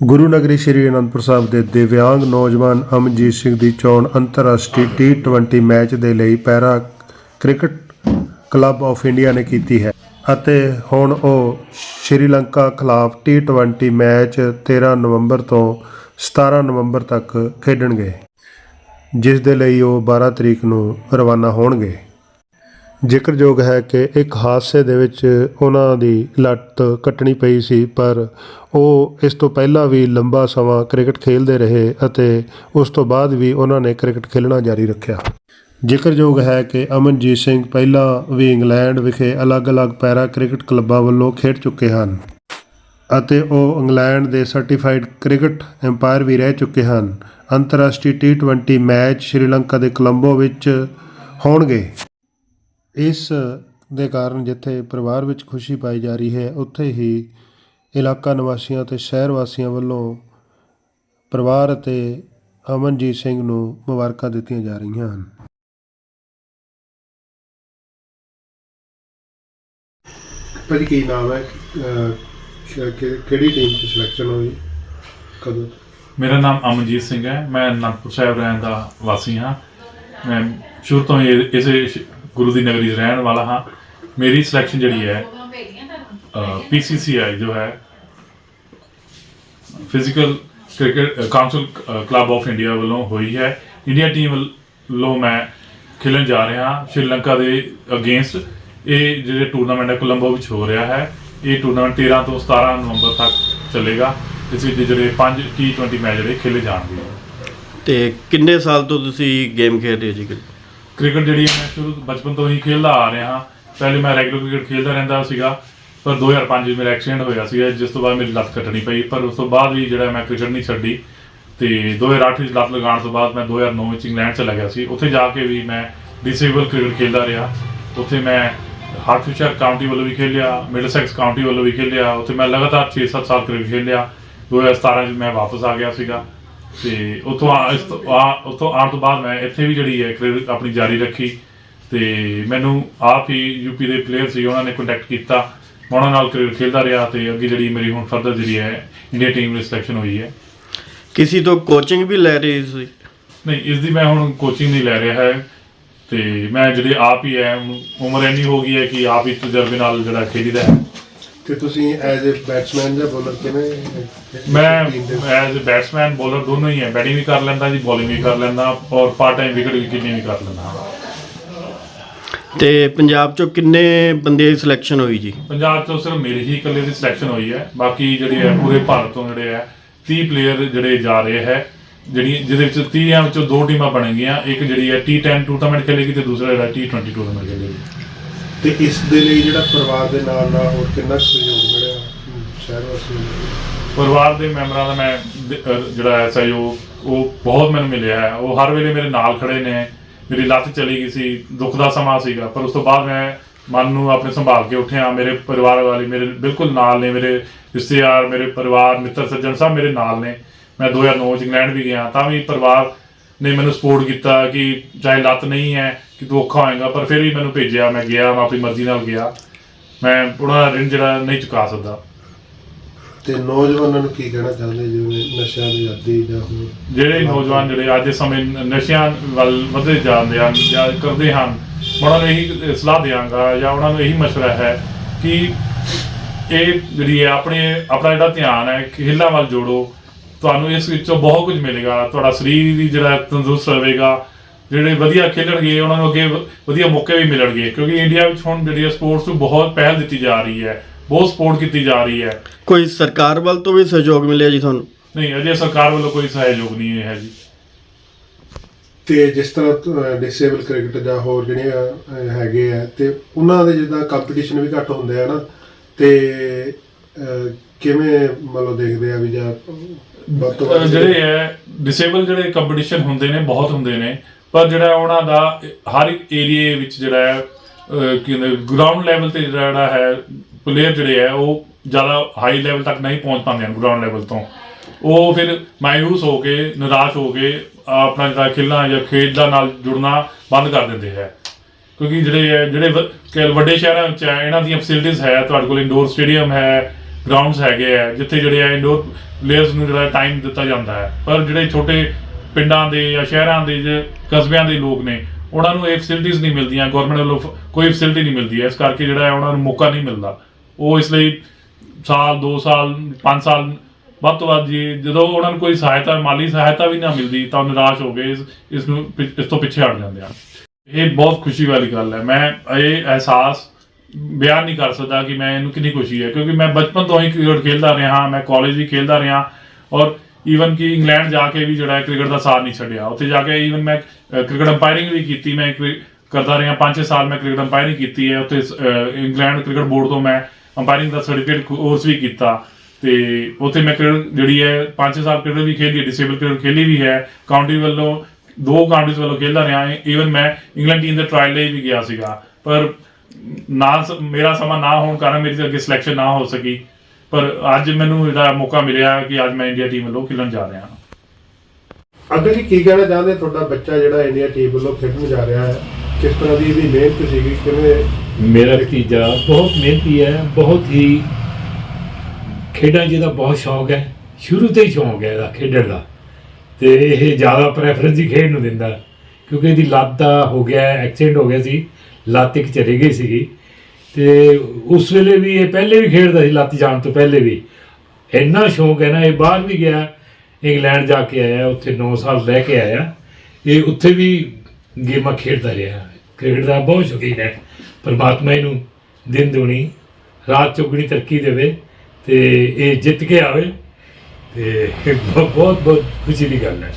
ਗੁਰੂ ਨਗਰੀ ਸ੍ਰੀ ਅਨੰਦਪੁਰ ਸਾਹਿਬ ਦੇ ਦਿਵਿਆਂਗ ਨੌਜਵਾਨ ਅਮਨਜੀਤ ਸਿੰਘ ਦੀ ਚੋਣ ਅੰਤਰਰਾਸ਼ਟਰੀ ਟੀ20 ਮੈਚ ਦੇ ਲਈ para cricket club of India ਨੇ ਕੀਤੀ ਹੈ ਅਤੇ ਹੁਣ ਉਹ ਸ਼੍ਰੀਲੰਕਾ ਖਿਲਾਫ ਟੀ20 ਮੈਚ 13 ਨਵੰਬਰ ਤੋਂ 17 ਨਵੰਬਰ ਤੱਕ ਖੇਡਣਗੇ, ਜਿਸ ਦੇ ਲਈ ਉਹ 12 ਤਰੀਕ ਨੂੰ ਰਵਾਨਾ ਹੋਣਗੇ। ਜ਼ਿਕਰਯੋਗ ਹੈ ਕਿ ਇੱਕ ਹਾਦਸੇ ਦੇ ਵਿੱਚ ਉਹਨਾਂ ਦੀ ਲੱਤ ਕੱਟਣੀ ਪਈ ਸੀ, ਪਰ ਉਹ ਇਸ ਤੋਂ ਪਹਿਲਾਂ ਵੀ ਲੰਬਾ ਸਮਾਂ ਕ੍ਰਿਕਟ ਖੇਡਦੇ ਰਹੇ ਅਤੇ ਉਸ ਤੋਂ ਬਾਅਦ ਵੀ ਉਹਨਾਂ ਨੇ ਕ੍ਰਿਕਟ ਖੇਡਣਾ ਜਾਰੀ ਰੱਖਿਆ। ਜ਼ਿਕਰਯੋਗ ਹੈ ਕਿ ਅਮਨਜੀਤ ਸਿੰਘ ਪਹਿਲਾਂ ਵੀ ਇੰਗਲੈਂਡ ਵਿਖੇ ਅਲੱਗ-ਅਲੱਗ ਪੈਰਾ ਕ੍ਰਿਕਟ ਕਲੱਬਾਂ ਵੱਲੋਂ ਖੇਡ ਚੁੱਕੇ ਹਨ ਅਤੇ ਉਹ ਇੰਗਲੈਂਡ ਦੇ ਸਰਟੀਫਾਈਡ ਕ੍ਰਿਕਟ ਐਮਪਾਇਰ ਵੀ ਰਹਿ ਚੁੱਕੇ ਹਨ। ਅੰਤਰਰਾਸ਼ਟਰੀ ਟੀ20 ਮੈਚ ਸ਼੍ਰੀਲੰਕਾ ਦੇ ਕੋਲੰਬੋ ਵਿੱਚ ਹੋਣਗੇ। ਇਸ ਦੇ ਕਾਰਨ ਜਿੱਥੇ ਪਰਿਵਾਰ ਵਿੱਚ ਖੁਸ਼ੀ ਪਾਈ ਜਾ ਰਹੀ ਹੈ ਉੱਥੇ ਹੀ ਇਲਾਕਾ ਨਿਵਾਸੀਆਂ ਤੇ ਸ਼ਹਿਰ ਵਾਸੀਆਂ ਵੱਲੋਂ ਪਰਿਵਾਰ ਅਤੇ ਅਮਨਜੀਤ ਸਿੰਘ ਨੂੰ ਮੁਬਾਰਕਾਂ ਦਿੱਤੀਆਂ ਜਾ ਰਹੀਆਂ ਹਨ। ਭਾਜੀ ਕੀ ਨਾਮ ਹੈ? ਕਿਹੜੀ ਟੀਮ 'ਚ ਸਿਲੈਕਸ਼ਨ ਹੋਈ? ਕਦੋਂ? ਮੇਰਾ ਨਾਮ ਅਮਨਜੀਤ ਸਿੰਘ ਹੈ। ਮੈਂ ਅਨੰਦਪੁਰ ਸਾਹਿਬ ਰਹਿਣ ਦਾ ਵਾਸੀ ਹਾਂ। ਮੈਂ ਸ਼ੁਰੂ ਤੋਂ ਹੀ ਇਹ- ਇਸੇ ਗੁਰੂ ਦੀ ਨਗਰੀ 'ਚ ਰਹਿਣ ਵਾਲਾ ਹਾਂ। ਮੇਰੀ ਸਿਲੈਕਸ਼ਨ ਜਿਹੜੀ ਹੈ ਪੀਸੀਸੀਆਈ ਜੋ ਹੈ physical cricket council club of India ਵੱਲੋਂ ਹੋਈ ਹੈ। ਇੰਡੀਆ ਟੀਮ ਵੱਲੋਂ ਮੈਂ ਖੇਡਣ ਜਾ ਰਿਹਾ ਸ਼੍ਰੀਲੰਕਾ ਦੇ ਅਗੇਂਸਟ ਇਹ ਜਿਹੜੇ ਟੂਰਨਾਮੈਂਟ ਹੈ ਕੋਲੰਬੋ ਵਿੱਚ ਹੋ ਰਿਹਾ ਹੈ। ਇਹ ਟੂਰਨਾਮੈਂਟ 13 ਤੋਂ 17 ਨਵੰਬਰ ਤੱਕ ਚੱਲੇਗਾ ਇਸ ਵਿੱਚ ਜਿਹੜੇ 5 T20 ਮੈਚ ਜਿਹੜੇ ਖੇਲੇ ਜਾਣਗੇ। ਤੇ ਕਿੰਨੇ ਸਾਲ ਤੋਂ ਤੁਸੀਂ ਗੇਮ ਖੇਡ ਰਹੇ ਹੋ ਜੀ? ਕ੍ਰਿਕਟ ਜਿਹੜੀ ਹੈ, ਮੈਂ ਸ਼ੁਰੂ ਤੋਂ ਬਚਪਨ ਤੋਂ ਹੀ ਖੇਡਦਾ ਆ ਰਿਹਾ ਹਾਂ। ਪਹਿਲੇ ਮੈਂ ਰੈਗੂਲਰ ਕ੍ਰਿਕਟ ਖੇਡਦਾ ਰਹਿੰਦਾ ਸੀਗਾ, ਪਰ 2005 ਵਿੱਚ ਮੇਰਾ ਐਕਸੀਡੈਂਟ ਹੋਇਆ ਸੀਗਾ, ਜਿਸ ਤੋਂ ਬਾਅਦ ਮੇਰੀ ਲੱਤ ਕੱਟਣੀ ਪਈ। ਪਰ ਉਸ ਤੋਂ ਬਾਅਦ ਵੀ ਜਿਹੜਾ ਮੈਂ ਕ੍ਰਿਕਟ ਨਹੀਂ ਛੱਡੀ, ਤੇ 2008 ਵਿੱਚ ਲੱਤ ਲਗਾਉਣ ਤੋਂ ਬਾਅਦ ਮੈਂ 2009 ਵਿੱਚ ਇੰਗਲੈਂਡ ਚਲਾ ਗਿਆ ਸੀ। ਉੱਥੇ ਜਾ ਕੇ ਵੀ ਮੈਂ ਡਿਸੇਬਲ ਕ੍ਰਿਕਟ ਖੇਡਦਾ ਰਿਹਾ। ਉੱਥੇ ਮੈਂ ਹਾਰਟਫਿਸ਼ਰ ਕਾਉਂਟੀ ਵੱਲੋਂ ਵੀ ਖੇਡਿਆ ਮਿਡਲਸੈਕਸ ਕਾਉਂਟੀ ਵੱਲੋਂ ਵੀ ਖੇਡਿਆ ਉੱਥੇ ਮੈਂ ਲਗਾਤਾਰ 6-7 ਸਾਲ ਕ੍ਰਿਕਟ ਖੇਡਿਆ 2017 ਵਿੱਚ ਮੈਂ ਵਾਪਸ ਆ ਗਿਆ ਸੀਗਾ। ਤੇ ਉੱਥੋਂ ਆ- ਇਸ ਤੋਂ ਆ ਉੱਥੋਂ ਆਉਣ ਤੋਂ ਬਾਅਦ ਮੈਂ ਇੱਥੇ ਵੀ ਜਿਹੜੀ ਹੈ ਕ੍ਰਿਕਟ ਆਪਣੀ ਜਾਰੀ ਰੱਖੀ ਤੇ ਮੈਨੂੰ ਆਪ ਹੀ ਯੂਪੀ ਦੇ ਪਲੇਅਰ ਸੀ ਉਹਨਾਂ ਨੇ ਕੰਟੈਕਟ ਕੀਤਾ। ਮੈਂ ਉਹਨਾਂ ਨਾਲ ਕ੍ਰਿਕਟ ਖੇਡਦਾ ਰਿਹਾ ਤੇ ਅੱਗੇ ਜਿਹੜੀ ਮੇਰੀ ਹੁਣ ਫਰਦਰ ਜਿਹੜੀ ਹੈ ਇੰਡੀਆ ਟੀਮ ਵਿੱਚ ਸਿਲੈਕਸ਼ਨ ਹੋਈ ਹੈ। ਕਿਸੇ ਤੋਂ ਕੋਚਿੰਗ ਵੀ ਲੈ ਰਹੇ ਸੀ? ਨਹੀਂ ਇਸ ਦੀ ਮੈਂ ਹੁਣ ਕੋਚਿੰਗ ਨਹੀਂ ਲੈ ਰਿਹਾ ਹੈ। ਤੇ ਮੈਂ ਜਿਹੜੇ ਆਪ ਹੀ ਹੈ ਉਮਰ ਇੰਨੀ ਹੋ ਗਈ ਹੈ ਕਿ ਆਪ ਹੀ ਤਜਰਬੇ ਨਾਲ ਜਿਹੜਾ ਖੇਡੀਦਾ ਹੈ। ਤੇ ਤੁਸੀਂ ਐਜ਼ ਅ ਬੈਟਸਮੈਨ ਜਾਂ ਬੋਲਰ ਕਿਵੇਂ ਮੈਂ ਐਜ਼ ਅ ਬੈਟਸਮੈਨ ਬੋਲਰ ਦੋਨੋਂ ਹੀ ਹੈ ਬੈਟਿੰਗ ਵੀ ਕਰ ਲੈਂਦਾ ਜੀ ਬੋਲਿੰਗ ਵੀ ਕਰ ਲੈਂਦਾ ਔਰ ਪਾਰਟ ਟਾਈਮ ਵਿਕਟ ਵੀ ਕਿੰਨੀ ਵੀ ਕਰ ਲੈਂਦਾ। ਤੇ ਪੰਜਾਬ ਚੋਂ ਕਿੰਨੇ ਬੰਦੇ ਦੀ ਸਿਲੈਕਸ਼ਨ ਹੋਈ ਜੀ? ਪੰਜਾਬ ਤੋਂ ਸਿਰਫ ਮੇਰੀ ਹੀ ਇਕੱਲੇ ਦੀ ਸਿਲੈਕਸ਼ਨ ਹੋਈ ਹੈ। ਬਾਕੀ ਜਿਹੜੇ ਹੈ ਪੂਰੇ ਭਾਰਤ ਤੋਂ ਜਿਹੜੇ ਹੈ 30 ਪਲੇਅਰ ਜਿਹੜੇ ਜਾ ਰਹੇ ਹੈ ਜਿਹੜੀ ਜਿਹਦੇ ਵਿੱਚ 30 ਵਿੱਚੋਂ ਦੋ ਟੀਮਾਂ ਬਣਨਗੀਆਂ। ਇੱਕ ਜਿਹੜੀ ਹੈ T10 ਟੂਰਨਾਮੈਂਟ ਖੇਲੇਗੀ ਤੇ ਦੂਸਰਾ ਜਿਹੜਾ T20 ਟੂਰਨਾਮੈਂਟ ਖੇਲੇਗੀ। ਤੇ ਇਸ ਦੇ ਲਈ ਜਿਹੜਾ ਪਰਿਵਾਰ ਦੇ ਨਾਲ ਨਾਲ ਹੋਰ ਕਿੰਨਾ ਕੁ ਸਹਿਯੋਗ ਮਿਲਿਆ ਸ਼ਹਿਰ ਵਾਸੀਆਂ ਨੂੰ? ਪਰਿਵਾਰ ਦੇ ਮੈਂਬਰਾਂ ਦਾ ਮੈਂ ਦ- ਅਹ, ਜਿਹੜਾ ਹੈ ਸਹਿਯੋਗ, ਉਹ ਬਹੁਤ ਮੈਨੂੰ ਮਿਲਿਆ ਹੈ। ਉਹ ਹਰ ਵੇਲੇ ਮੇਰੇ ਨਾਲ ਖੜੇ ਨੇ। ਮੇਰੀ ਲੱਤ ਚਲੀ ਗਈ ਸੀ। ਦੁੱਖ ਦਾ ਸਮਾਂ ਸੀਗਾ। ਪਰ ਉਸ ਤੋਂ ਬਾਅਦ ਮੈਂ ਮਨ ਨੂੰ ਆਪਣੇ ਸੰਭਾਲ ਕੇ ਉੱਠਿਆ। ਮੇਰੇ ਪਰਿਵਾਰ ਵਾਲੇ ਮੇਰੇ ਬਿਲਕੁਲ ਨਾਲ ਨੇ। ਮੇਰੇ ਰਿਸ਼ਤੇਦਾਰ, ਮੇਰੇ ਪਰਿਵਾਰ, ਮਿੱਤਰ, ਸੱਜਣ ਸਭ ਮੇਰੇ ਨਾਲ ਨੇ। ਮੈਂ 2009 ਚ ਇੰਗਲੈਂਡ ਵੀ ਗਿਆ। ਤਾਂ ਵੀ ਪਰਿਵਾਰ ਨੇ ਮੈਨੂੰ ਸਪੋਰਟ ਕੀਤਾ ਕਿ ਚਾਹੇ ਲੱਤ ਨਹੀਂ ਹੈ ਕਿ ਤੂੰ ਔਖਾ ਹੋਏਗਾ ਪਰ ਫਿਰ ਵੀ ਮੈਨੂੰ ਭੇਜਿਆ ਮੈਂ ਗਿਆ ਮੈਂ ਆਪਣੀ ਮਰਜ਼ੀ ਨਾਲ ਗਿਆ। ਮੈਂ ਉਹਨਾਂ ਦਾ ਰਿਣ ਜਿਹੜਾ ਨਹੀਂ ਚੁਕਾ ਸਕਦਾ। ਤੇ ਨੌਜਵਾਨਾਂ ਨੂੰ ਕੀ ਕਹਿਣਾ ਚਾਹੁੰਦੇ ਜਿਵੇਂ ਨਸ਼ਿਆਂ ਦੀ ਆਦੀ ਜਾਂ ਹੋਰ? ਜਿਹੜੇ ਨੌਜਵਾਨ ਜਿਹੜੇ ਅੱਜ ਦੇ ਸਮੇਂ ਨਸ਼ਿਆਂ ਵੱਲ ਵਧਦੇ ਜਾਂਦੇ ਹਨ ਜਾਂ ਕਰਦੇ ਹਨ ਉਹਨਾਂ ਨੂੰ ਇਹੀ ਸਲਾਹ ਦਿਆਂਗਾ ਜਾਂ ਉਹਨਾਂ ਨੂੰ ਇਹੀ ਮਸ਼ਵਰਾ ਹੈ ਕਿ ਇਹ ਜਿਹੜੀ ਆਪਣੇ ਆਪਣਾ ਜਿਹੜਾ ਧਿਆਨ ਹੈ ਖੇਲਾਂ ਵੱਲ ਜੋੜੋ। ਤੁਹਾਨੂੰ ਇਸ ਵਿੱਚੋਂ ਬਹੁਤ ਕੁਝ ਮਿਲੇਗਾ। ਤੁਹਾਡਾ ਸਰੀਰ ਵੀ ਜਿਹੜਾ ਤੰਦਰੁਸਤ ਰਹੇਗਾ। ਜਿਹੜੇ ਵਧੀਆ ਖੇਲਣਗੇ ਉਹਨਾਂ ਨੂੰ ਅੱਗੇ ਵਧੀਆ ਮੌਕੇ ਵੀ ਮਿਲਣਗੇ। ਕਿਉਂਕਿ ਇੰਡੀਆ ਵਿੱਚ ਹੁਣ ਜਿਹੜੀ ਸਪੋਰਟਸ ਨੂੰ ਬਹੁਤ ਪਹਿਲ ਦਿੱਤੀ ਜਾ ਰਹੀ ਹੈ। ਬਹੁਤ ਸਪੋਰਟ ਕੀਤੀ ਜਾ ਰਹੀ ਹੈ। ਕੋਈ ਸਰਕਾਰ ਵੱਲ ਤੋਂ ਵੀ ਸਹਿਯੋਗ ਮਿਲਿਆ ਜੀ ਤੁਹਾਨੂੰ? ਨਹੀਂ ਅਜੇ ਸਰਕਾਰ ਵੱਲੋਂ ਕੋਈ ਸਹਿਯੋਗ ਨਹੀਂ ਹੈ ਜੀ। ਤੇ ਜਿਸ ਤਰ੍ਹਾਂ ਡਿਸੇਬਲ ਕ੍ਰਿਕਟ ਜਾਂ ਹੋਰ ਜਿਹੜੀਆਂ ਹੈਗੇ ਆ ਤੇ ਉਹਨਾਂ ਦੇ ਜਿੱਦਾਂ ਕੰਪੀਟੀਸ਼ਨ ਵੀ ਘੱਟ ਹੁੰਦੇ ਆ ਨਾ ਤੇ ਕਿਵੇਂ ਮਤਲਬ ਦੇਖਦੇ ਆ ਵੀ ਜਾਂ ਅਹ ਜਿਹੜੇ ਹੈ ਡਿਸੇਬਲ ਜਿਹੜੇ ਕੰਪੀਟੀਸ਼ਨ ਹੁੰਦੇ ਨੇ ਬਹੁਤ ਹੁੰਦੇ ਨੇ। ਪਰ ਜਿਹੜਾ ਉਹਨਾਂ ਦਾ ਹਰ ਇੱਕ ਏਰੀਏ ਵਿੱਚ ਜਿਹੜਾ ਹੈ ਅਹ ਕਹਿੰਦੇ ਗਰਾਊਂਡ ਲੈਵਲ ਤੇ ਜਿਹੜਾ ਹੈ ਪਲੇਅਰ ਜਿਹੜੇ ਹੈ ਉਹ ਜ਼ਿਆਦਾ ਹਾਈ ਲੈਵਲ ਤੱਕ ਨਹੀਂ ਪਹੁੰਚ ਪਾਉਂਦੇ ਹਨ ਗਰਾਊਂਡ ਲੈਵਲ ਤੋਂ। ਉਹ ਫਿਰ ਮਾਇੂਸ ਹੋ ਕੇ ਨਿਰਾਸ਼ ਹੋ ਕੇ ਆਪਣਾ ਜਿਹੜਾ ਖੇਡਣਾ ਜਾਂ ਖੇਡਾਂ ਨਾਲ ਜੁੜਨਾ ਬੰਦ ਕਰ ਦਿੰਦੇ ਹੈ। ਕਿਉਂਕਿ ਜਿਹੜੇ ਜਿਹੜੇ ਵ- ਕਿ ਵੱਡੇ ਸ਼ਹਿਰਾਂ ਵਿੱਚ ਹੈ ਇਹਨਾਂ ਦੀਆਂ ਫੈਸਿਲਿਟੀਆਂ ਹੈ ਤੁਹਾਡੇ ਕੋਲ ਇੰਡੋਰ ਸਟੇਡੀਅਮ ਹੈ ਗਰਾਊਂਡਸ ਹੈਗੇ ਆ, ਜਿੱਥੇ ਜਿਹੜੇ ਆ ਇੰਡੋਰ ਪਲੇਅਰਸ ਨੂੰ ਜਿਹੜਾ ਟਾਈਮ ਦਿੱਤਾ ਜਾਂਦਾ ਹੈ। ਪਰ ਜਿਹੜੇ ਛੋਟੇ ਪਿੰਡਾਂ ਦੇ ਜਾਂ ਸ਼ਹਿਰਾਂ ਦੇ ਜਾਂ ਕਸਬਿਆਂ ਦੇ ਲੋਕ ਨੇ, ਉਹਨਾਂ ਨੂੰ ਇਹ ਫੈਸਿਲਿਟੀਆਂ ਨਹੀਂ ਮਿਲਦੀਆਂ ਗਵਰਨਮੈਂਟ ਵੱਲੋਂ ਕੋਈ ਫੈਸਿਲਿਟੀ ਨਹੀਂ ਮਿਲਦੀ ਹੈ। ਇਸ ਕਰਕੇ ਜਿਹੜਾ ਹੈ ਉਹਨਾਂ ਨੂੰ ਮੌਕਾ ਨਹੀਂ ਮਿਲਦਾ। ਉਹ ਇਸ ਲਈ ਸਾਲ 2 ਸਾਲ 5 ਸਾਲ, ਵੱਧ ਤੋਂ ਵੱਧ ਜੀ, ਜਦੋਂ ਉਹਨਾਂ ਨੂੰ ਕੋਈ ਸਹਾਇਤਾ, ਮਾਲੀ ਸਹਾਇਤਾ ਵੀ ਨਾ ਮਿਲਦੀ, ਤਾਂ ਨਿਰਾਸ਼ ਹੋ ਗਏ ਇਸ ਨੂੰ ਪਿ- ਇਸ ਤੋਂ ਪਿੱਛੇ ਹਟ ਜਾਂਦੇ ਹਨ ਇਹ ਬਹੁਤ ਖੁਸ਼ੀ ਵਾਲੀ ਗੱਲ ਹੈ। ਮੈਂ ਇਹ ਅਹਿਸਾਸ ਬਿਆਨ ਨਹੀਂ ਕਰ ਸਕਦਾ ਕਿ ਮੈਂ ਇਹਨੂੰ ਕਿੰਨੀ ਖੁਸ਼ੀ ਹੈ, ਕਿਉਂਕਿ ਮੈਂ ਬਚਪਨ ਤੋਂ ਹੀ ਕ੍ਰਿਕਟ ਖੇਡਦਾ ਰਿਹਾ ਹਾਂ ਮੈਂ ਕਾਲਜ ਵੀ ਖੇਡਦਾ ਰਿਹਾ ਔਰ ਈਵਨ ਕਿ ਇੰਗਲੈਂਡ ਜਾ ਕੇ ਵੀ ਜਿਹੜਾ ਹੈ ਕ੍ਰਿਕਟ ਦਾ ਸਾਥ ਨਹੀਂ ਛੱਡਿਆ। ਉੱਥੇ ਜਾ ਕੇ ਈਵਨ ਮੈਂ ਕ੍ਰਿਕਟ ਅੰਪਾਇਰਿੰਗ ਵੀ ਕੀਤੀ, ਮੈਂ ਕ੍ਰਿ- ਕਰਦਾ ਰਿਹਾ 5-6 ਸਾਲ ਮੈਂ ਕ੍ਰਿਕਟ ਅੰਪਾਇਰਿੰਗ ਕੀਤੀ ਹੈ। ਉੱਥੇ ਇੰਗਲੈਂਡ ਕ੍ਰਿਕਟ ਬੋਰਡ ਤੋਂ ਮੈਂ ਅੰਪਾਇਰਿੰਗ ਦਾ ਸਰਟੀਫਿਕੇਟ ਕੋਰਸ ਵੀ ਕੀਤਾ ਤੇ ਉੱਥੇ ਮੈਂ ਕ੍ਰਿਕਟ ਜਿਹੜੀ ਹੈ 5-6 ਸਾਲ ਕ੍ਰਿਕਟ ਵੀ ਖੇਡੀ ਡਿਸੇਬਲ ਕ੍ਰਿਕਟ ਖੇਲੀ ਵੀ ਹੈ। ਕਾਉਂਟੀ ਵੱਲੋਂ, ਦੋ ਕਾਉਂਟੀਜ਼ ਵੱਲੋਂ ਖੇਡਦਾ ਰਿਹਾ। ਈਵਨ ਮੈਂ ਇੰਗਲੈਂਡ ਟੀਮ ਦੇ ਟ੍ਰਾਇਲ ਲਈ ਵੀ ਗਿਆ ਸੀਗਾ। ਪਰ ਨਾ ਸ- ਮੇਰਾ ਸਮਾਂ ਨਾ ਹੋਣ ਕਾਰਨ ਮੇਰੀ ਅੱਗੇ ਸਿਲੈਕਸ਼ਨ ਨਾ ਹੋ ਸਕੀ। ਪਰ ਅੱਜ ਮੈਨੂੰ ਇਹਦਾ ਮੌਕਾ ਮਿਲਿਆ ਕਿ ਅੱਜ ਮੈਂ ਇੰਡੀਆ ਟੀਮ ਵੱਲੋਂ ਖੇਡਣ ਜਾ ਰਿਹਾ ਹਾਂ। ਅੱਗੇ ਜੀ ਕੀ ਕਹਿਣਾ ਚਾਹੁੰਦੇ? ਤੁਹਾਡਾ ਬੱਚਾ ਜਿਹੜਾ ਇੰਡੀਆ ਟੀਮ ਵੱਲੋਂ ਖੇਡਣ ਜਾ ਰਿਹਾ ਹੈ ਕਿਸ ਤਰ੍ਹਾਂ ਦੀ ਇਹਦੀ ਮਿਹਨਤ ਸੀਗੀ? ਕਿਵੇਂ ਮੇਰਾ ਭਤੀਜਾ ਬਹੁਤ ਮਿਹਨਤੀ ਹੈ ਬਹੁਤ ਹੀ ਖੇਡਾਂ ਜਿਹਦਾ ਬਹੁਤ ਸ਼ੌਕ ਹੈ। ਸ਼ੁਰੂ ਤੋਂ ਹੀ ਸ਼ੌਕ ਹੈ ਇਹਦਾ ਖੇਡਣ ਦਾ। ਤੇ ਇਹ ਜ਼ਿਆਦਾ ਪ੍ਰੈਫਰੈਂਸ ਹੀ ਖੇਡ ਨੂੰ ਦਿੰਦਾ ਕਿਉਂਕਿ ਇਹਦੀ ਲੱਤ ਦਾ ਹੋ ਗਿਆ ਐਕਸੀਡੈਂਟ ਹੋ ਗਿਆ ਸੀ। ਲੱਤ ਇੱਕ ਚਲੀ ਗਈ ਸੀਗੀ। ਤੇ ਉਸ ਵੇਲੇ ਵੀ ਇਹ ਪਹਿਲੇ ਵੀ ਖੇਡਦਾ ਸੀ, ਲੱਤ ਜਾਣ ਤੋਂ ਪਹਿਲੇ ਵੀ। ਇੰਨਾ ਸ਼ੌਂਕ ਹੈ ਨਾ, ਇਹ ਬਾਹਰ ਵੀ ਗਿਆ, ਇੰਗਲੈਂਡ ਜਾ ਕੇ ਆਇਆ, ਉੱਥੇ 9 ਸਾਲ ਰਹਿ ਕੇ ਆਇਆ। ਇਹ ਉੱਥੇ ਵੀ ਗੇਮਾਂ ਖੇਡਦਾ ਰਿਹਾ। ਕ੍ਰਿਕਟ ਦਾ ਬਹੁਤ ਸ਼ੌਕੀਨ ਹੈ। ਪਰਮਾਤਮਾ ਇਹਨੂੰ ਦਿਨ ਦੁਣੀ, ਰਾਤ ਚੌਗਣੀ ਤਰੱਕੀ ਦੇਵੇ ਤੇ ਇਹ ਜਿੱਤ ਕੇ ਆਵੇ ਤੇ ਬਹੁਤ ਬਹੁਤ ਖੁਸ਼ੀ ਦੀ ਗੱਲ ਹੈ।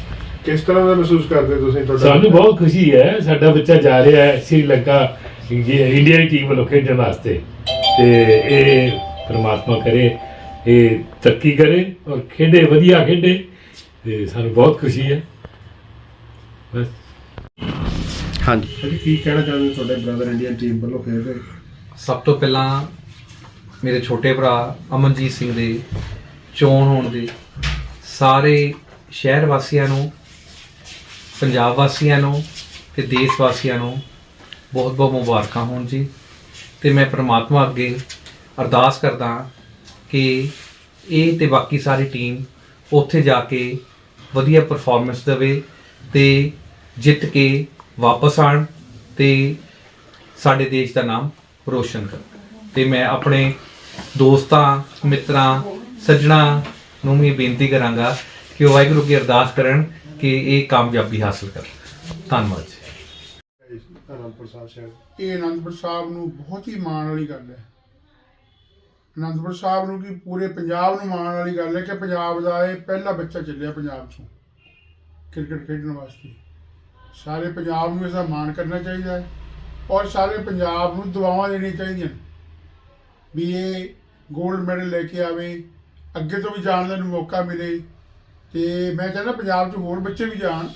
ਕਿਸ ਤਰ੍ਹਾਂ ਦਾ ਮਹਿਸੂਸ ਕਰਦੇ ਤੁਸੀਂ ਤੁਹਾਡਾ? ਸਾਨੂੰ ਬਹੁਤ ਖੁਸ਼ੀ ਹੈ ਸਾਡਾ ਬੱਚਾ ਜਾ ਰਿਹਾ ਹੈ ਸ੍ਰੀਲੰਕਾ ਇੰਡੀਆ ਇੰਡੀਆ ਦੀ ਟੀਮ ਵੱਲੋਂ ਖੇਡਣ ਵਾਸਤੇ। ਤੇ ਇਹ ਪ੍ਰਮਾਤਮਾ ਕਰੇ ਇਹ ਤਰੱਕੀ ਕਰੇ ਔਰ ਖੇਡੇ ਵਧੀਆ ਖੇਡੇ। ਤੇ ਸਾਨੂੰ ਬਹੁਤ ਖੁਸ਼ੀ ਹੈ। ਬਸ। ਹਾਂਜੀ। ਕੀ ਕਹਿਣਾ ਚਾਹੁੰਦੇ ਤੁਹਾਡੇ ਬ੍ਰਦਰ ਇੰਡੀਅਨ ਟੀਮ ਵੱਲੋਂ ਖੇਡ ਰਹੇ? ਸਭ ਤੋਂ ਪਹਿਲਾਂ ਮੇਰੇ ਛੋਟੇ ਭਰਾ ਅਮਨਜੀਤ ਸਿੰਘ ਦੇ ਚੋਣ ਹੋਣ ਦੇ ਸਾਰੇ ਸ਼ਹਿਰ ਵਾਸੀਆਂ ਨੂੰ ਪੰਜਾਬ ਵਾਸੀਆਂ ਨੂੰ ਤੇ ਦੇਸ਼ ਵਾਸੀਆਂ ਨੂੰ ਬਹੁਤ ਬਹੁਤ ਮੁਬਾਰਕਾਂ ਹੋਣ ਜੀ। ਤੇ ਮੈਂ ਪ੍ਰਮਾਤਮਾ ਅੱਗੇ ਅਰਦਾਸ ਕਰਦਾ ਕਿ ਇਹ ਤੇ ਬਾਕੀ ਸਾਰੀ ਟੀਮ ਉੱਥੇ ਜਾ ਕੇ ਵਧੀਆ ਪਰਫਾਰਮੈਂਸ ਦੇਵੇ ਤੇ ਜਿੱਤ ਕੇ ਵਾਪਸ ਆਣ ਤੇ ਸਾਡੇ ਦੇਸ਼ ਦਾ ਨਾਮ ਰੋਸ਼ਨ ਕਰਨ। ਤੇ ਮੈਂ ਆਪਣੇ ਦੋਸਤਾਂ, ਮਿੱਤਰਾਂ, ਸੱਜਣਾ ਨੂੰ ਵੀ ਬੇਨਤੀ ਕਰਾਂਗਾ ਕਿ ਉਹ ਵਾਹਿਗੁਰੂ ਕੀ ਅਰਦਾਸ ਕਰਨ ਕਿ ਇਹ ਕਾਮਯਾਬੀ ਹਾਸਲ ਕਰਨ ਧੰਨਵਾਦ ਜੀ। ਅਨੰਦਪੁਰ ਸਾਹਿਬ ਸ਼ਹਿਰ। ਇਹ ਅਨੰਦਪੁਰ ਸਾਹਿਬ ਨੂੰ ਬਹੁਤ ਹੀ ਮਾਣ ਵਾਲੀ ਗੱਲ ਹੈ। ਅਨੰਦਪੁਰ ਸਾਹਿਬ ਨੂੰ ਕੀ ਪੂਰੇ ਪੰਜਾਬ ਨੂੰ ਮਾਣ ਵਾਲੀ ਗੱਲ ਹੈ ਕਿ ਪੰਜਾਬ ਦਾ ਇਹ ਪਹਿਲਾ ਬੱਚਾ ਚੱਲਿਆ ਪੰਜਾਬ ਚੋਂ ਕ੍ਰਿਕਟ ਖੇਡਣ ਵਾਸਤੇ। ਸਾਰੇ ਪੰਜਾਬ ਨੂੰ ਇਸ ਦਾ ਮਾਣ ਕਰਨਾ ਚਾਹੀਦਾ ਹੈ ਔਰ ਸਾਰੇ ਪੰਜਾਬ ਨੂੰ ਦੁਆਵਾਂ ਦੇਣੀਆਂ ਚਾਹੀਦੀਆਂ ਵੀ ਇਹ 골ਡ ਮੈਡਲ ਲੈ ਕੇ ਆਵੇ ਅੱਗੇ ਤੋਂ ਵੀ ਜਾਣ ਦਾ ਮੌਕਾ ਮਿਲੇ ਤੇ ਮੈਂ ਚਾਹੁੰਦਾ ਪੰਜਾਬ 'ਚ ਹੋਰ ਬੱਚੇ ਵੀ ਜਾਣ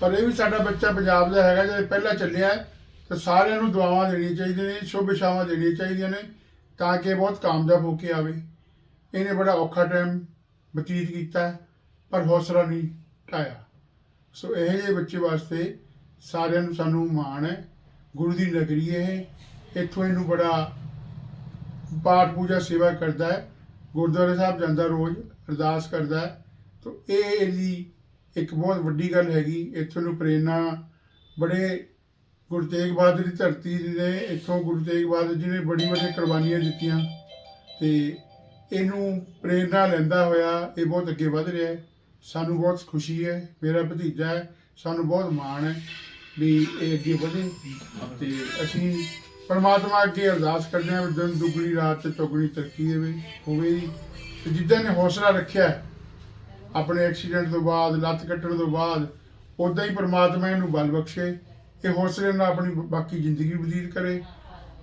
ਪਰ ਇਹ ਵੀ ਸਾਡਾ ਬੱਚਾ ਪੰਜਾਬ ਦਾ ਹੈਗਾ ਜੇ ਪਹਿਲਾਂ ਚੱਲਿਆ ਹੈ, ਤਾਂ ਸਾਰਿਆਂ ਨੂੰ ਦੁਆਵਾਂ ਦੇਣੀਆਂ ਚਾਹੀਦੀਆਂ ਨੇ ਸ਼ੁਭ ਇਛਾਵਾਂ ਦੇਣੀਆਂ ਚਾਹੀਦੀਆਂ ਨੇ ਤਾਂ ਕਿ ਇਹ ਬਹੁਤ ਕਾਮਯਾਬ ਹੋ ਕੇ ਆਵੇ। ਇਹਨੇ ਬੜਾ ਔਖਾ ਟਾਈਮ ਬਤੀਤ ਕੀਤਾ ਪਰ ਹੌਸਲਾ ਨਹੀਂ ਢਾਇਆ ਸੋ ਇਹ ਜਿਹੇ ਬੱਚੇ ਵਾਸਤੇ ਸਾਰਿਆਂ ਨੂੰ ਸਾਨੂੰ ਮਾਣ ਹੈ ਗੁਰੂ ਦੀ ਨਗਰੀ ਇਹ ਇੱਥੋਂ ਇਹਨੂੰ ਬੜਾ ਪਾਠ ਪੂਜਾ ਸੇਵਾ ਕਰਦਾ ਹੈ ਗੁਰਦੁਆਰੇ ਸਾਹਿਬ ਜਾਂਦਾ ਰੋਜ਼ ਅਰਦਾਸ ਕਰਦਾ ਹੈ ਤੋ ਇਹ ਇਹਦੀ ਇੱਕ ਬਹੁਤ ਵੱਡੀ ਗੱਲ ਹੈਗੀ, ਇੱਥੋਂ ਨੂੰ ਪ੍ਰੇਰਨਾ ਬੜੇ ਗੁਰੂ ਤੇਗ ਬਹਾਦਰ ਦੀ ਧਰਤੀ ਨੇ ਇੱਥੋਂ ਗੁਰੂ ਤੇਗ ਬਹਾਦਰ ਜੀ ਨੇ ਬੜੀ ਵੱਡੀ ਕੁਰਬਾਨੀਆਂ ਦਿੱਤੀਆਂ ਤੇ ਇਹਨੂੰ ਪ੍ਰੇਰਨਾ ਲੈਂਦਾ ਹੋਇਆ ਇਹ ਬਹੁਤ ਅੱਗੇ ਵਧ ਰਿਹਾ ਹੈ ਸਾਨੂੰ ਬਹੁਤ ਖੁਸ਼ੀ ਹੈ, ਮੇਰਾ ਭਤੀਜਾ ਹੈ, ਸਾਨੂੰ ਬਹੁਤ ਮਾਣ ਹੈ ਵੀ ਇਹ ਅੱਗੇ ਵਧੇ ਤੇ ਅਸੀਂ ਪਰਮਾਤਮਾ ਅੱਗੇ ਅਰਦਾਸ ਕਰਦੇ ਹਾਂ ਦਿਨ ਦੁਗਣੀ ਰਾਤ ਤੇ ਚੌਗਣੀ ਤਰੱਕੀ ਦੇਵੇ ਹੋਵੇ ਜੀ। ਜਿੱਦਾਂ ਨੇ ਹੌਸਲਾ ਰੱਖਿਆ ਆਪਣੇ ਐਕਸੀਡੈਂਟ ਤੋਂ ਬਾਅਦ ਲੱਤ ਕੱਟਣ ਤੋਂ ਬਾਅਦ ਉਦਾਂ ਹੀ ਪਰਮਾਤਮਾ ਇਹਨੂੰ ਬਲ ਬਖਸ਼ੇ ਇਹ ਹੌਸਲੇ ਨਾਲ ਆਪਣੀ ਬਾਕੀ ਜ਼ਿੰਦਗੀ ਬਤੀਤ ਕਰੇ।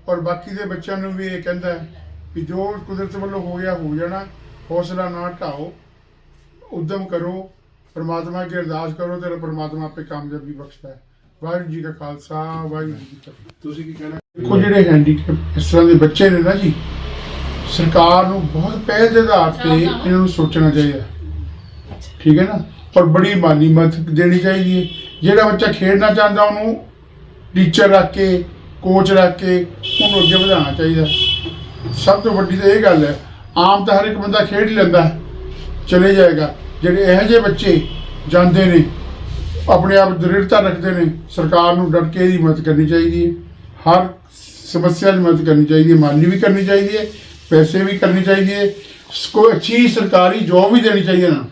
ਔਰ ਬਾਕੀ ਦੇ ਬੱਚਿਆਂ ਨੂੰ ਵੀ ਇਹ ਕਹਿੰਦਾ ਹੈ ਵੀ ਜੋ ਕੁਦਰਤ ਵੱਲੋਂ ਹੋ ਗਿਆ ਹੋ ਜਾਣਾ ਹੌਸਲਾ ਨਾ ਢਾਓ ਉਦਮ ਕਰੋ ਪਰਮਾਤਮਾ ਅੱਗੇ ਅਰਦਾਸ ਕਰੋ ਤੇ ਪਰਮਾਤਮਾ ਆਪੇ ਕਾਮਯਾਬੀ ਬਖਸ਼ਦਾ ਹੈ। ਵਾਹਿਗੁਰੂ ਜੀ ਕਾ ਖਾਲਸਾ ਵਾਹਿਗੁਰੂ ਜੀ ਕੀ ਫਤਿਹ। ਤੁਸੀਂ ਕੀ ਕਹਿਣਾ? ਦੇਖੋ ਜਿਹੜੇ ਹੈਂਡੀਕੈਪ ਇਸ ਤਰ੍ਹਾਂ ਦੇ ਬੱਚੇ ਨੇ ਨਾ ਜੀ ਸਰਕਾਰ ਨੂੰ ਬਹੁਤ ਪਹਿਲ ਦੇ ਆਧਾਰ ਤੇ ਇਹਨਾਂ ਨੂੰ ਸੋਚਣਾ ਚਾਹੀਦਾ ਠੀਕ ਹੈ ਨਾ? ਪਰ ਬੜੀ ਮਾਲੀ ਮਦਦ ਦੇਣੀ ਚਾਹੀਦੀ ਹੈ। ਜਿਹੜਾ ਬੱਚਾ ਖੇਡਣਾ ਚਾਹੁੰਦਾ, ਉਹਨੂੰ ਟੀਚਰ ਰੱਖ ਕੇ ਕੋਚ ਰੱਖ ਕੇ, ਉਹਨੂੰ ਅੱਗੇ ਵਧਾਉਣਾ ਚਾਹੀਦਾ। ਸਭ ਤੋਂ ਵੱਡੀ ਤਾਂ ਇਹ ਗੱਲ ਹੈ, ਆਮ ਤਾਂ ਹਰ ਇੱਕ ਬੰਦਾ ਖੇਡ ਹੀ ਲੈਂਦਾ ਚਲੇ ਜਾਏਗਾ। ਜਿਹੜੇ ਇਹੋ ਜਿਹੇ ਬੱਚੇ ਜਾਂਦੇ ਨੇ, ਆਪਣੇ ਆਪ ਦ੍ਰਿੜਤਾ ਰੱਖਦੇ ਨੇ, ਸਰਕਾਰ ਨੂੰ ਡਟ ਕੇ ਇਹਦੀ ਮਦਦ ਕਰਨੀ ਚਾਹੀਦੀ ਹੈ। ਹਰ ਸਮੱਸਿਆ ਦੀ ਮਦਦ ਕਰਨੀ ਚਾਹੀਦੀ ਹੈ ਮਾਲੀ ਵੀ ਕਰਨੀ ਚਾਹੀਦੀ ਹੈ, ਪੈਸੇ ਵੀ ਕਰਨੀ ਚਾਹੀਦੀ ਹੈ। ਕੋਈ ਅੱਛੀ ਸਰਕਾਰੀ ਜੋਬ ਵੀ ਦੇਣੀ ਚਾਹੀਦੀ ਹੈ ਨਾ।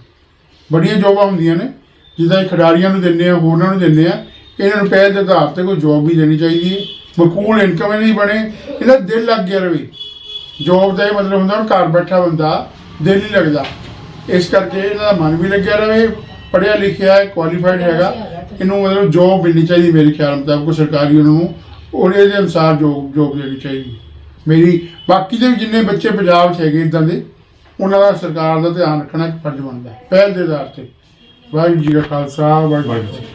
ਬੜੀਆਂ ਜੋਬਾਂ ਹੁੰਦੀਆਂ ਨੇ, ਜਿੱਦਾਂ ਇਹ ਖਿਡਾਰੀਆਂ ਨੂੰ ਦਿੰਦੇ ਆ ਹੋਰਨਾਂ ਨੂੰ ਦਿੰਦੇ ਆ ਇਹਨਾਂ ਨੂੰ ਪਹਿਲ ਦੇ ਆਧਾਰ ਤੇ ਕੋਈ ਜੋਬ ਵੀ ਦੇਣੀ ਚਾਹੀਦੀ ਹੈ, ਮਕੂਲ ਇਨਕਮ ਨਹੀਂ ਬਣੇ, ਇਹਦਾ ਦਿਲ ਲੱਗ ਗਿਆ ਰਵੇ। ਜੋਬ ਦਾ ਇਹ ਮਤਲਬ ਹੁੰਦਾ ਹੁਣ ਘਰ ਬੈਠਾ ਬੰਦਾ ਦਿਲ ਨਹੀਂ ਲੱਗਦਾ। ਇਸ ਕਰਕੇ ਇਹਨਾਂ ਦਾ ਮਨ ਵੀ ਲੱਗਿਆ ਰਵੇ, ਪੜ੍ਹਿਆ ਲਿਖਿਆ ਹੈ ਕੁਆਲੀਫਾਈਡ ਹੈਗਾ, ਇਹਨੂੰ ਮਤਲਬ ਜੋਬ ਮਿਲਣੀ ਚਾਹੀਦੀ ਮੇਰੇ ਖਿਆਲ ਮੁਤਾਬਕ ਸਰਕਾਰੀ ਉਹਨਾਂ ਨੂੰ ਉਹਦੇ ਦੇ ਅਨੁਸਾਰ ਜੋਬ ਜੋਬ ਦੇਣੀ ਚਾਹੀਦੀ ਮੇਰੀ, ਬਾਕੀ ਦੇ ਵੀ ਜਿੰਨੇ ਬੱਚੇ ਪੰਜਾਬ 'ਚ ਹੈਗੇ ਇਦਾਂ ਦੇ ਉਹਨਾਂ ਦਾ ਸਰਕਾਰ ਦਾ ਧਿਆਨ ਰੱਖਣਾ ਇੱਕ ਫਰਜ਼ ਬਣਦਾ ਹੈ। ਪਹਿਲ ਦੇ ਆਧਾਰ ਤੇ। ਵਾਹਿਗੁਰੂ ਜੀ ਕਾ ਖਾਲਸਾ, ਵਾਹਿਗੁਰੂ ਜੀ